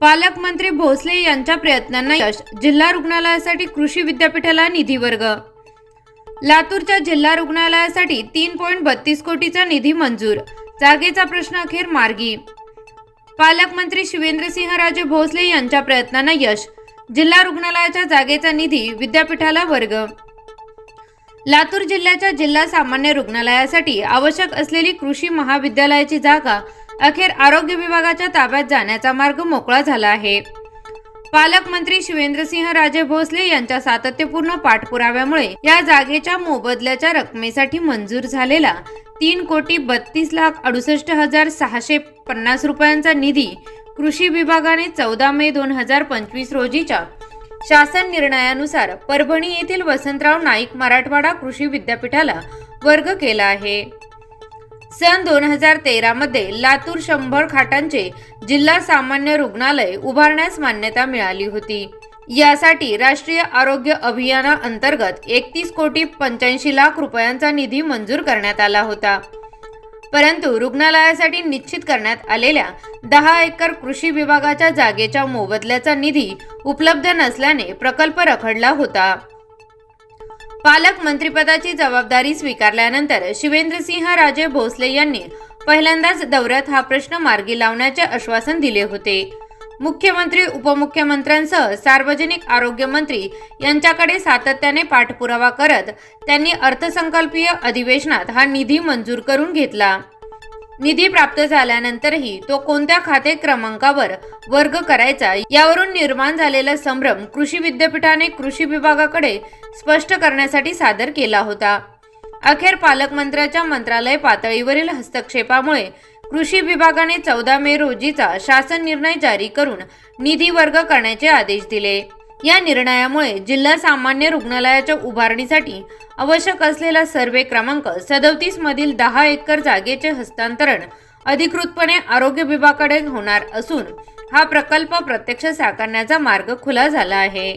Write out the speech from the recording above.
पालकमंत्री भोसले यांच्या प्रयत्नांना यश जिल्हा रुग्णालयासाठी कृषी विद्यापीठाला निधी वर्ग. लातूरच्या जिल्हा रुग्णालयासाठी तीन पॉईंट बत्तीस कोटीचा निधी मंजूर. जागेचा प्रश्न अखेर मार्गी. पालकमंत्री शिवेंद्रसिंहराजे भोसले यांच्या प्रयत्नांना यश जिल्हा रुग्णालयाच्या जागेचा निधी विद्यापीठाला वर्ग. लातूर जिल्ह्याच्या जिल्हा सामान्य रुग्णालयासाठी आवश्यक असलेली कृषी महाविद्यालयाची जागा अखेर आरोग्य विभागाच्या ताब्यात जाण्याचा मार्ग मोकळा झाला आहे. पालकमंत्री शिवेंद्रसिंह राजे भोसले यांच्या सातत्यपूर्ण पाठपुराव्यामुळे या जागेच्या मोबदल्याच्या रकमेसाठी मंजूर झालेला तीन कोटी बत्तीस लाख अडुसष्ट हजार सहाशे पन्नास रुपयांचा निधी कृषी विभागाने चौदा मे दोन हजार पंचवीस रोजीच्या शासन निर्णयानुसार परभणी येथील वसंतराव नाईक मराठवाडा कृषी विद्यापीठाला वर्ग केला आहे. सन दोन हजार तेरामध्ये लातूर शंभर खाटांचे जिल्हा सामान्य रुग्णालय उभारण्यास मान्यता मिळाली होती. यासाठी राष्ट्रीय आरोग्य अभियाना अंतर्गत एकतीस कोटी पंच्याऐंशी लाख रुपयांचा निधी मंजूर करण्यात आला होता. परंतु रुग्णालयासाठी निश्चित करण्यात आलेल्या दहा एकर कृषी विभागाच्या जागेच्या मोबदल्याचा निधी उपलब्ध नसल्याने प्रकल्प रखडला होता. पालकमंत्रीपदाची जबाबदारी स्वीकारल्यानंतर शिवेंद्रसिंह राजे भोसले यांनी पहिल्यांदाच दौऱ्यात हा प्रश्न मार्गी लावण्याचे आश्वासन दिले होते. मुख्यमंत्री उपमुख्यमंत्र्यांसह सार्वजनिक आरोग्य मंत्री यांच्याकडे सातत्याने पाठपुरावा करत त्यांनी अर्थसंकल्पीय अधिवेशनात हा निधी मंजूर करून घेतला. निधी प्राप्त झाल्यानंतरही तो कोणत्या खाते क्रमांकावर वर्ग करायचा यावरून निर्माण झालेला संभ्रम कृषी विद्यापीठाने कृषी विभागाकडे स्पष्ट करण्यासाठी सादर केला होता. अखेर पालकमंत्र्याच्या मंत्रालय पातळीवरील हस्तक्षेपामुळे कृषी विभागाने चौदा मे रोजीचा शासन निर्णय जारी करून निधी वर्ग करण्याचे आदेश दिले. या निर्णयामुळे जिल्हा सामान्य रुग्णालयाच्या उभारणीसाठी आवश्यक असलेला सर्वे क्रमांक सदोतीस मधील दहा एकर जागेचे हस्तांतरण अधिकृतपणे आरोग्य विभागाकडे होणार असून हा प्रकल्प प्रत्यक्ष साकारण्याचा मार्ग खुला झाला आहे.